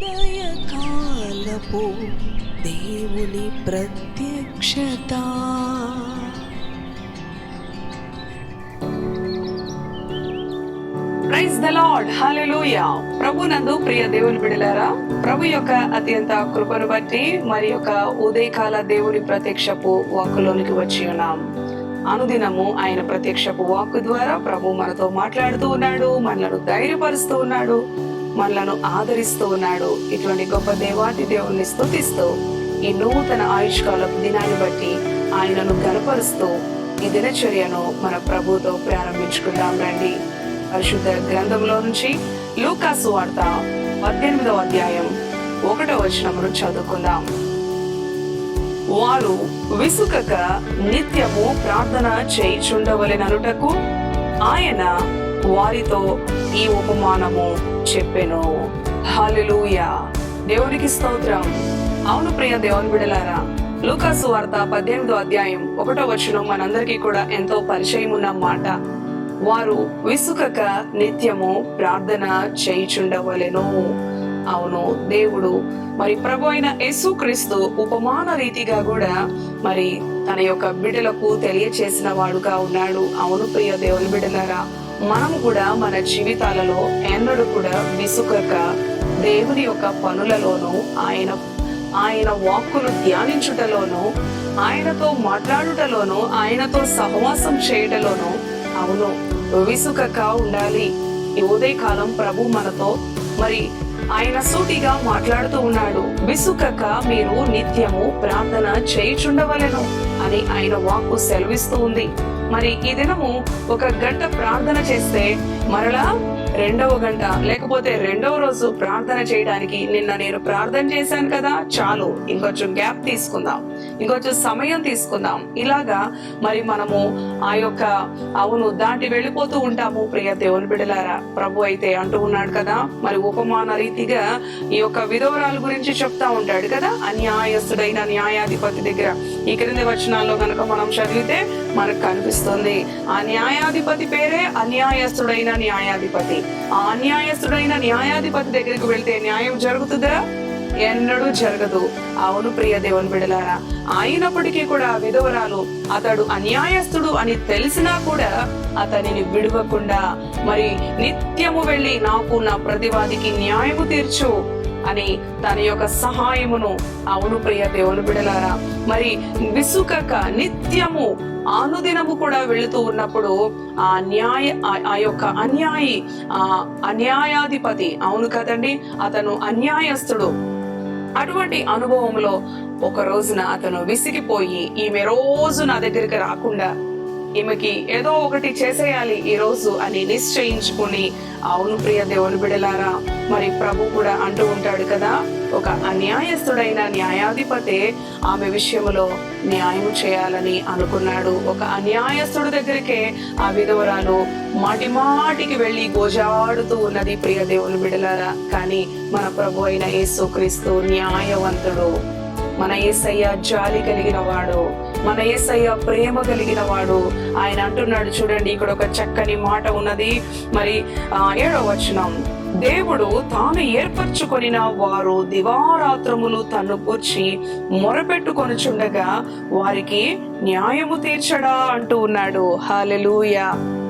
ఉదయకాలపు దేవుని ప్రత్యక్షత. ప్రైజ్ ద లార్డ్ హల్లెలూయా ప్రభు నందు ప్రియ దేవుని బిడలారా ప్రభు యొక్క అత్యంత కృపను బట్టి మరి యొక్క ఉదయకాల దేవుని ప్రత్యక్షపు వాక్కులోనికి వచ్చి ఉన్నాం. అనుదినము ఆయన ప్రత్యక్షపు వాక్కు ద్వారా ప్రభు మనతో మాట్లాడుతూ ఉన్నాడు మనలను ధైర్యపరుస్తూ ఉన్నాడు. మనలను ఆదరిస్తూ ఉన్నాడు. ఇటువంటి గొప్ప దేవాతి దేవుణ్ణి స్థుతిస్తూ ఈ నూతన ఆయుష్కాలపు దినాన్ని బట్టి ఆయనను గనపరుస్తూ ఈ దినచర్యను మన ప్రభుతో ప్రారంభించుకుందాం రండి. పరిశుద్ధ గ్రంథంలో నుంచి లూకాసు వార్త పద్దెనిమిదవ అధ్యాయం ఒకటో వచనమును చదువుకుందాం. వారు విసుకక నిత్యము ప్రార్థన చేయుచుండవలెననుటకు ఆయన వారితో ఈ ఉపమానము చెప్పెను. హల్లెలూయా. దేవునికి స్తోత్రం. అవును ప్రియ దేవుని బిడలారా లూకాసు వార్త పద్దెనిమిదో అధ్యాయం ఒకటో వచనం మనందరికీ కూడా ఎంతో పరిచయం ఉన్న మాట. వారు విసుకక నిత్యము ప్రార్థన చేయుచుండవలెను. అవును దేవుడు మరి ప్రభు అయిన యేసుక్రీస్తు ఉపమాన రీతిగా కూడా మరి తన యొక్క బిడ్డలకు తెలియచేసిన వాడుగా ఉన్నాడు. అవును ప్రియ దేవుని బిడ్డలారా మనం కూడా మన జీవితాలలో ఎన్నడూ కూడా విసుకక దేవుని యొక్క పనులలోనూ ఆయన ఆయన వాక్కును ధ్యానించుటలోనూ ఆయనతో మాట్లాడుటలోనూ ఆయనతో సహవాసం చేయటలోనూ అవును విసుకక ఉండాలి. ఈ ఉదయకాలం ప్రభు మనతో మరి ఆయన సూటిగా మాట్లాడుతూ ఉన్నాడు. విసుకక మీరు నిత్యము ప్రార్థన చేయుచుండవలెను అని ఆయన వాక్కు సెలవిస్తూ ఉంది. మరి ఈ దినము ఒక గంట ప్రార్థన చేస్తే మరలా రెండవ గంట. లేకపోతే రెండవ రోజు ప్రార్థన చేయడానికి నిన్న నేను ప్రార్థన చేశాను కదా చాలు. ఇంకొంచెం గ్యాప్ తీసుకుందాం. ఇంకొంచెం సమయం తీసుకుందాం. ఇలాగా మరి మనము ఆ యొక్క అవును దాటి వెళ్ళిపోతూ ఉంటాము. ప్రియ దేవుని బిడలారా ప్రభు అయితే అంటూ ఉన్నాడు కదా మరి ఉపమాన రీతిగా ఈ యొక్క విధవరాల గురించి చెప్తా ఉంటాడు కదా అన్యాయస్తుడైన న్యాయాధిపతి దగ్గర. ఈ క్రింది వచనాల్లో కనుక మనం చదివితే మనకు కనిపిస్తుంది ఆ న్యాయాధిపతి పేరే అన్యాయస్తుడైన న్యాయాధిపతి. అన్యాయస్తుడైన న్యాయాధిపతి దగ్గరికి వెళ్తే న్యాయం జరుగుతుందా? ఎన్నడూ జరగదు. అవును ప్రియ దేవుని బిడలారా అయినప్పటికీ కూడా విధవరాలు అతడు అన్యాయస్తుడు అని తెలిసినా కూడా అతనిని విడవకుండా మరి నిత్యము వెళ్ళి నాకు నా ప్రతివాదికి న్యాయము తీర్చు అని తన యొక్క సహాయమును అవును ప్రియ దేవుని బిడలారా మరి విసుకక నిత్యము అనుదినము కూడా వెళుతూ ఉన్నప్పుడు ఆ న్యాయ ఆ- యొక్క అన్యాయి ఆ అన్యాయాధిపతి అవును కదండి? అతను అన్యాయస్తుడు అటువంటి అనుభవంలో ఒక రోజున అతను విసిగిపోయి ఈమె రోజు నా దగ్గరికి రాకుండా ఈమెకి ఏదో ఒకటి చేసేయాలి ఈ రోజు అని నిశ్చయించుకుని అవును ప్రియ దేవుని బిడలారా మరి ప్రభు కూడా అంటూ ఉంటాడు కదా ఒక అన్యాయస్తుడైన న్యాయాధిపతే ఆమె విషయంలో న్యాయం చేయాలని అనుకున్నాడు. ఒక అన్యాయస్తుడి దగ్గరికే ఆ విధవరాలు మాటిమాటికి వెళ్ళి గోజాడుతూ ఉన్నది ప్రియ దేవుని బిడలారా. కానీ మన ప్రభు అయిన యేసుక్రీస్తు న్యాయవంతుడు. మన ఏసయ్య జాలి కలిగిన వాడు మన ఏసయ్య ప్రేమ కలిగిన వాడు. ఆయన అంటున్నాడు చూడండి ఇక్కడ ఒక చక్కని మాట ఉన్నది. మరి ఏడవ వచనం. దేవుడు తాను ఏర్పరచుకొనిన వారు దివారాత్రములు తను కూర్చి మొరపెట్టుకొనుచుండగా వారికి న్యాయము తీర్చడా అంటూ ఉన్నాడు. హాలెలూయ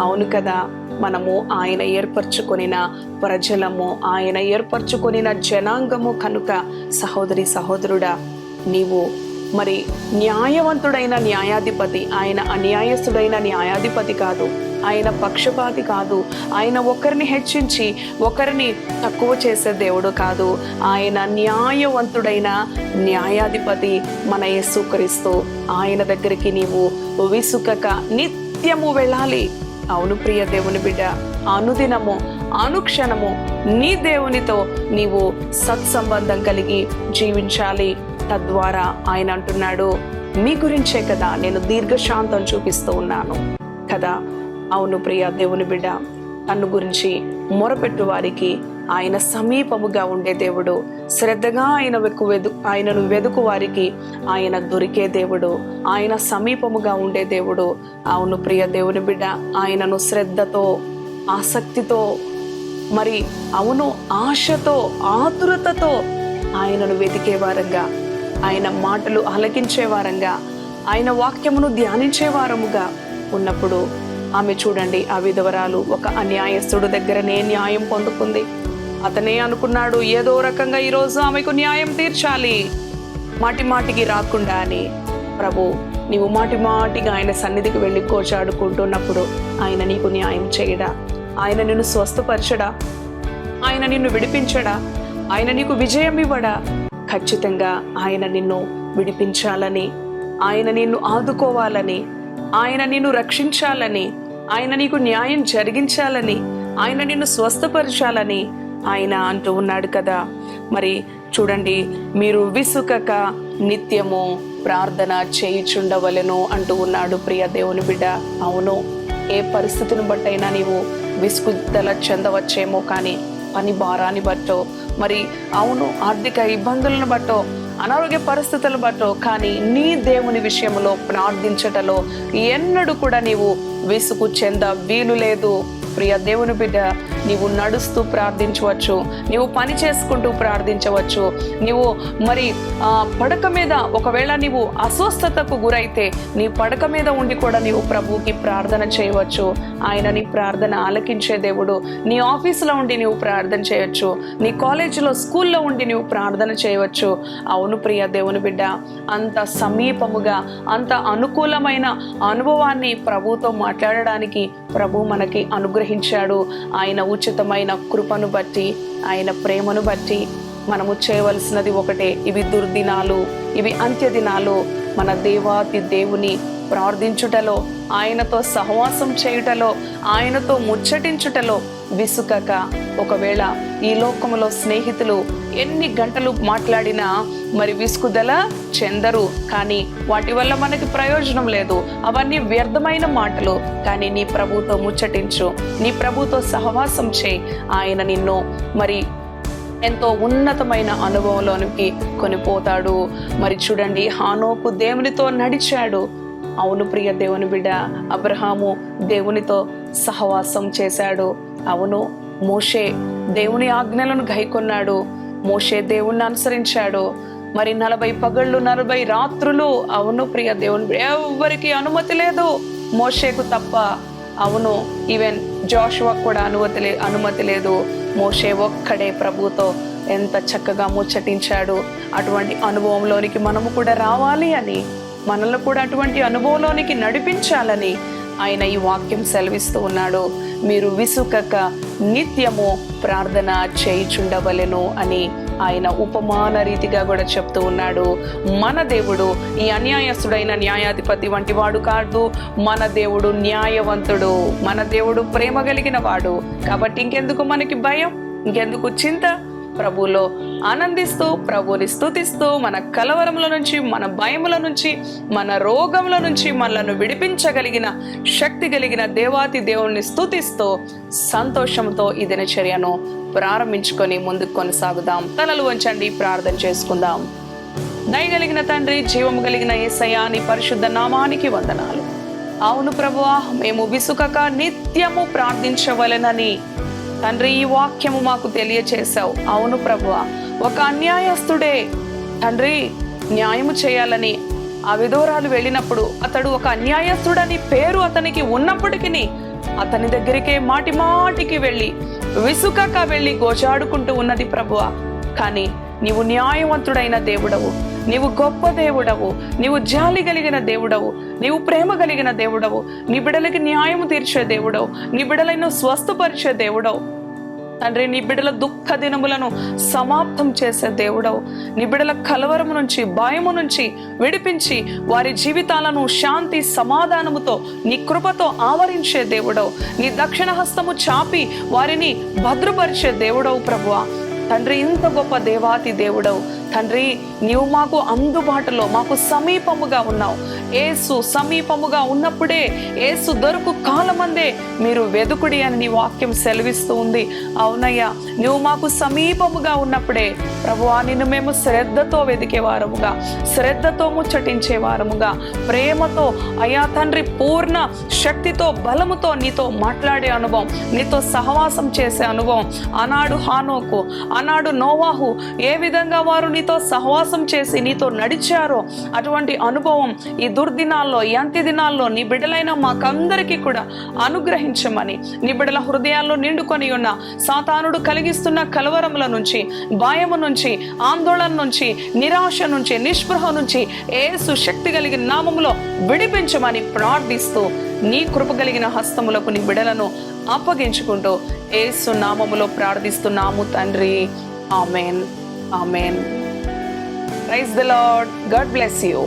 అవును కదా మనము ఆయన ఏర్పరచుకొనిన ప్రజలము ఆయన ఏర్పరచుకొనిన జనాంగము కనుక సహోదరి సహోదరుడా నీవు మరి న్యాయవంతుడైన న్యాయాధిపతి ఆయన అన్యాయస్తుడైన న్యాయాధిపతి కాదు ఆయన పక్షపాతి కాదు ఆయన ఒకరిని హెచ్చించి ఒకరిని తక్కువ చేసే దేవుడు కాదు. ఆయన న్యాయవంతుడైన న్యాయాధిపతి మన యేసుక్రీస్తు. ఆయన దగ్గరికి నీవు విసుకక నిత్యము వెళ్ళాలి. అవును ప్రియ దేవుని బిడ్డ అనుదినము అనుక్షణము నీ దేవునితో నీవు సత్సంబంధం కలిగి జీవించాలి. తద్వారా ఆయన అంటున్నాడు మీ గురించే కదా నేను దీర్ఘశాంతం చూపిస్తూ ఉన్నాను. కదా? అవును ప్రియ దేవుని బిడ్డ తన్ను గురించి మొరపెట్టు వారికి ఆయన సమీపముగా ఉండే దేవుడు శ్రద్ధగా ఆయన వెకు వెదు ఆయనను వెదుకు వారికి ఆయన దొరికే దేవుడు ఆయన సమీపముగా ఉండే దేవుడు. అవును ప్రియ దేవుని బిడ్డ ఆయనను శ్రద్ధతో ఆసక్తితో మరి అవును ఆశతో ఆతురతతో ఆయనను వెతికే వారంగా ఆయన మాటలు ఆలకించేవారంగా ఆయన వాక్యమును ధ్యానించేవారముగా ఉన్నప్పుడు ఆమె చూడండి ఆ విధవరాలు ఒక అన్యాయస్తుడు దగ్గరనే న్యాయం పొందుకుంది. అతనే అనుకున్నాడు ఏదో రకంగా ఈరోజు ఆమెకు న్యాయం తీర్చాలి. మాటి మాటికి రాకుండా అని ప్రభు నీవు మాటి మాటిగా ఆయన సన్నిధికి వెళ్ళి కోచాడుకుంటున్నప్పుడు ఆయన నీకు న్యాయం చేయడా? ఆయన నిన్ను స్వస్థపరచడా? ఆయన నిన్ను విడిపించడా? ఆయన నీకు విజయం ఇవ్వడా? ఖచ్చితంగా ఆయన నిన్ను విడిపించాలని ఆయన నిన్ను ఆదుకోవాలని ఆయన నిన్ను రక్షించాలని ఆయన నీకు న్యాయం జరిగించాలని ఆయన నిన్ను స్వస్థపరచాలని ఆయన అంటూ ఉన్నాడు కదా. మరి చూడండి మీరు విసుకక నిత్యము ప్రార్థన చేయిచుండవలను అంటూ ఉన్నాడు ప్రియ దేవుని బిడ్డ. అవును ఏ పరిస్థితిని బట్టైనా నీవు విసుగుదల చెందవచ్చేమో కానీ పని భారాన్ని బట్టో మరి అవును ఆర్థిక ఇబ్బందులను బట్టో అనారోగ్య పరిస్థితులను బట్టో కానీ నీ దేవుని విషయంలో ప్రార్థించటలో ఎన్నడూ కూడా నీవు విసుగు చెంద వీలు లేదు. ప్రియ దేవుని బిడ్డ నీవు నడుస్తూ ప్రార్థించవచ్చు నీవు పని చేసుకుంటూ ప్రార్థించవచ్చు నీవు మరి పడక మీద ఒకవేళ నీవు అస్వస్థతకు గురైతే నీ పడక మీద ఉండి కూడా నీవు ప్రభువుకి ప్రార్థన చేయవచ్చు. ఆయన నీ ప్రార్థన ఆలకించే దేవుడు. నీ ఆఫీసులో ఉండి నీవు ప్రార్థన చేయవచ్చు నీ కాలేజీలో స్కూల్లో ఉండి నీవు ప్రార్థన చేయవచ్చు. అవును ప్రియ దేవుని బిడ్డ అంత సమీపముగా అంత అనుకూలమైన అనుభవాన్ని ప్రభుతో మాట్లాడడానికి ప్రభు మనకి అనుగ్రహించాడు. ఆయన ఉచితమైన కృపను బట్టి ఆయన ప్రేమను బట్టి మనము చేయవలసినది ఒకటే. ఇవి దుర్దినాలు ఇవి అంత్య దినాలు మన దేవాతి దేవుని ప్రార్థించుటలో ఆయనతో సహవాసం చేయుటలో ఆయనతో ముచ్చటించుటలో విసుకక ఒకవేళ ఈ లోకములో స్నేహితులు ఎన్ని గంటలు మాట్లాడినా మరి విసుగుదల చెందరు. కానీ వాటి వల్ల మనకి ప్రయోజనం లేదు. అవన్నీ వ్యర్థమైన మాటలు. కానీ నీ ప్రభుతో ముచ్చటించు. నీ ప్రభుతో సహవాసం చేయి. ఆయన నిన్ను మరి ఎంతో ఉన్నతమైన అనుభవంలోనికి కొనిపోతాడు. మరి చూడండి హానోకు దేవునితో నడిచాడు. అవును ప్రియ దేవుని బిడ్డ అబ్రహాము దేవునితో సహవాసం చేశాడు. అవును మోషే దేవుని ఆజ్ఞలను గైకొన్నాడు. మోషే దేవుణ్ణి అనుసరించాడు. మరి నలభై పగళ్ళు నలభై రాత్రులు అవును ప్రియ దేవుని ఎవరికి ఎవ్వరికి అనుమతి లేదు. మోషేకు తప్ప అవును ఈవెన్ జోషువా కూడా అనుమతి లే అనుమతి లేదు. మోషే ఒక్కడే ప్రభుతో ఎంత చక్కగా ముచ్చటించాడు. అటువంటి అనుభవంలోనికి మనము కూడా రావాలి అని మనల్ని కూడా అటువంటి అనుభవంలోనికి నడిపించాలని ఆయన ఈ వాక్యం సెలవిస్తూ ఉన్నాడు. మీరు విసుకక నిత్యము ప్రార్థన చేయిచుండవలెను అని ఆయన ఉపమాన రీతిగా కూడా చెప్తూ ఉన్నాడు. మన దేవుడు ఈ అన్యాయస్తుడైన న్యాయాధిపతి వంటి వాడు కాదు. మన దేవుడు న్యాయవంతుడు. మన దేవుడు ప్రేమ కలిగిన వాడు. కాబట్టి ఇంకెందుకు మనకి భయం? ఇంకెందుకు చింత? ప్రభులో ఆనందిస్తూ ప్రభుని స్థుతిస్తూ మన కలవరముల నుంచి మన భయముల నుంచి మన రోగముల నుంచి మనలను విడిపించగలిగిన శక్తి కలిగిన దేవాతి దేవుణ్ణి స్థుతిస్తూ సంతోషంతో ఈ దినచర్యను ప్రారంభించుకొని ముందుకు కొనసాగుదాం. తలలు వంచండి ప్రార్థన చేసుకుందాం. దయగలిగిన తండ్రి జీవము కలిగిన ఏసయాని పరిశుద్ధ నామానికి వందనాలు. అవును ప్రభువా మేము విసుకక నిత్యము ప్రార్థించవలెనని తండ్రి ఈ వాక్యము మాకు తెలియచేశావు. అవును ప్రభు ఒక అన్యాయస్తుడే తండ్రి న్యాయము చేయాలని ఆ విధోరాలు వెళ్ళినప్పుడు అతడు ఒక అన్యాయస్తుడని పేరు అతనికి ఉన్నప్పటికీ అతని దగ్గరికే మాటి మాటికి వెళ్ళి విసుకక వెళ్ళి గోచాడుకుంటూ ఉన్నది ప్రభువ. కానీ నీవు న్యాయవంతుడైన దేవుడవు. నీవు గొప్ప దేవుడవు. నీవు జాలి కలిగిన దేవుడవు. నీవు ప్రేమ కలిగిన దేవుడవు. నీ బిడలకి న్యాయము తీర్చే దేవుడవు. నీ బిడలను స్వస్థపరిచే దేవుడవు. తండ్రి నీ బిడల దుఃఖ దినములను సమాప్తం చేసే దేవుడవు. నీ బిడల కలవరము నుంచి భయము నుంచి విడిపించి వారి జీవితాలను శాంతి సమాధానముతో నీ కృపతో ఆవరించే దేవుడవు. నీ దక్షిణ హస్తము చాపి వారిని భద్రపరిచే దేవుడవు ప్రభువ. తండ్రి ఇంత గొప్ప దేవాతి దేవుడవు. తండ్రి నీవు మాకు అందుబాటులో మాకు సమీపముగా ఉన్నావు. ఏసు సమీపముగా ఉన్నప్పుడే ఏసు దొరుకు కాలమందే మీరు వెదుకుడి అని నీ వాక్యం సెలవిస్తూ ఉంది. అవునయ్యా నువ్వు మాకు సమీపముగా ఉన్నప్పుడే ప్రభువా నిన్ను మేము శ్రద్ధతో వెదికేవారముగా శ్రద్ధతో ముచ్చటించేవారముగా ప్రేమతో అయ్యా తండ్రి పూర్ణ శక్తితో బలముతో నీతో మాట్లాడే అనుభవం నీతో సహవాసం చేసే అనుభవం ఆనాడు హానోకు ఆనాడు నోవాహు ఏ విధంగా వారు నీతో సహవాసం చేసి నీతో నడిచారో అటువంటి అనుభవం ఈ దుర్దినాల్లో ఈ అంత్య దినాల్లో నీ బిడ్డలైన మాకందరికీ కూడా అనుగ్రహించమని నీ బిడ్డల హృదయాల్లో నిండుకొని ఉన్న సాతానుడు కలిగిస్తున్న కలవరముల నుంచి భయము నుంచి ఆందోళన నుంచి నిరాశ నుంచి నిస్పృహ నుంచి ఏసు శక్తి కలిగిన నామములో విడిపించమని ప్రార్థిస్తూ నీ కృప కలిగిన హస్తములకు నీ బిడలను అప్పగించుకుంటూ ఏసు నామములో ప్రార్థిస్తున్నాము తండ్రి. Amen. Amen. Praise the lord God bless you.